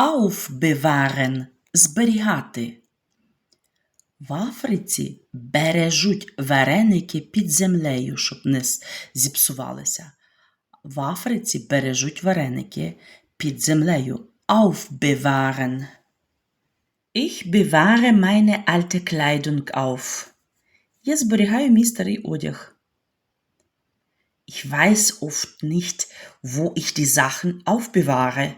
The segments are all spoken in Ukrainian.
Aufbewahren зберігати. В Африці бережуть вареники під землею, щоб не зіпсувалися. В Африці бережуть вареники під землею. Aufbewahren. Ich bewahre meine alte Kleidung auf. Я зберігаю мій старий одяг. Ich weiß oft nicht, wo ich die Sachen aufbewahre.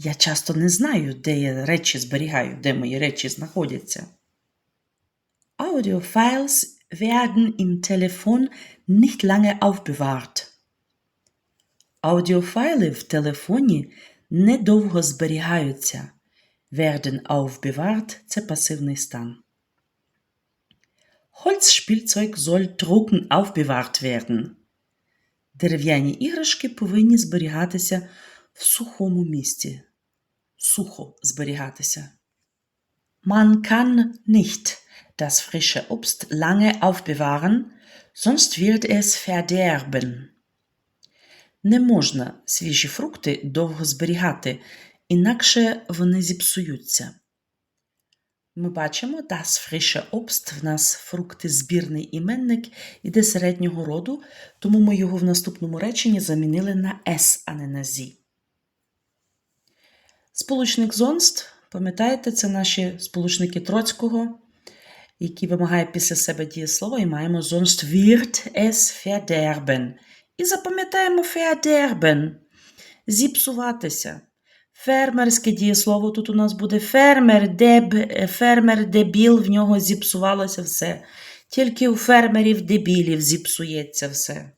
Я часто не знаю, де я речі зберігаю, де мої речі знаходяться. Audiofiles werden im Telefon nicht lange aufbewahrt. Аудіофайли в телефоні недовго зберігаються. Werden aufbewahrt – це пасивний стан. Holzspielzeug soll trocken aufbewahrt werden. Дерев'яні іграшки повинні зберігатися в сухому місці. Сухо зберігатися. Man kann nicht das frische Obst lange aufbewahren, sonst wird es verderben. Не можна свіжі фрукти довго зберігати, інакше вони зіпсуються. Ми бачимо, das frische Obst в нас фрукти збірний іменник іде середнього роду, тому ми його в наступному реченні замінили на s, а не на зі. Сполучник sonst, пам'ятаєте, це наші сполучники Троцького, які вимагає після себе дієслова, і маємо sonst wird es verderben. І запам'ятаємо verderben – зіпсуватися. Фермерське дієслово тут у нас буде фермер, деб, фермер дебіл, в нього зіпсувалося все. Тільки у фермерів дебілів зіпсується все.